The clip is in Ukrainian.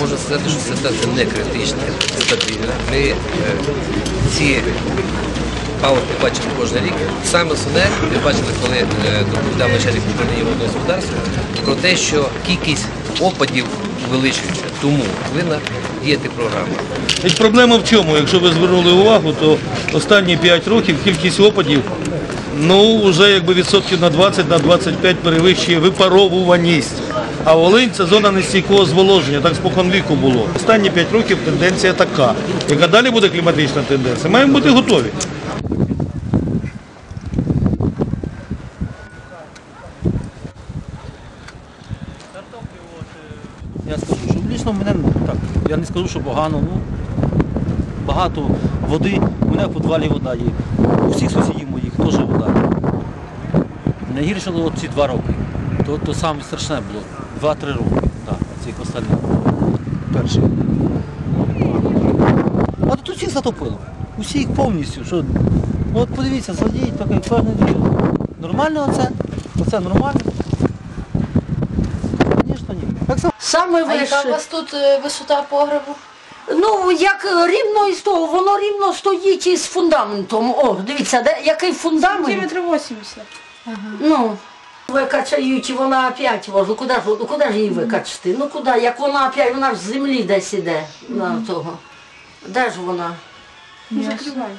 Можна сказати, що ситуація не критична, стабільна. Ми е, ці паунти бачимо кожен рік. Саме основне, ви бачили, коли е, доповідав начальник управління водного господарства, про те, що кількість опадів увеличується. Тому повинна діяти програма. Проблема в чому? Якщо ви звернули увагу, то останні 5 років кількість опадів ну, вже якби відсотків на 20 на 25 перевищує випаровуваність. А Волинь це зона нестійкого зволоження, так спокон віку було. Останні 5 років тенденція така. Яка далі буде кліматична тенденція, маємо бути готові. Я скажу, що лічно мене так, я не скажу, що погано, ну багато води, у мене в підвалі вода є. У всіх сусідів моїх теж вода. Найгірше було ці два роки. То, то саме страшне було. Два-три роки. Так, цих останніх. Перший. А тут усіх затопило. Усіх повністю. Що... Ну, От подивіться, садіть, таке кожне діло. Нормально оце? Оце нормально? Звісно, ні. Так само. Саме А яка у вище. вас тут е, висота погребу? Ну, як рівно із того, воно рівно стоїть із фундаментом. О, дивіться, де, який фундамент. Сантиметрів 80. Ну, викачають, вона опять возу. Куди ж, ну, куди ж її викачати? Ну куди? Як вона опять, вона ж з землі десь іде на того. Де ж вона? Закривай.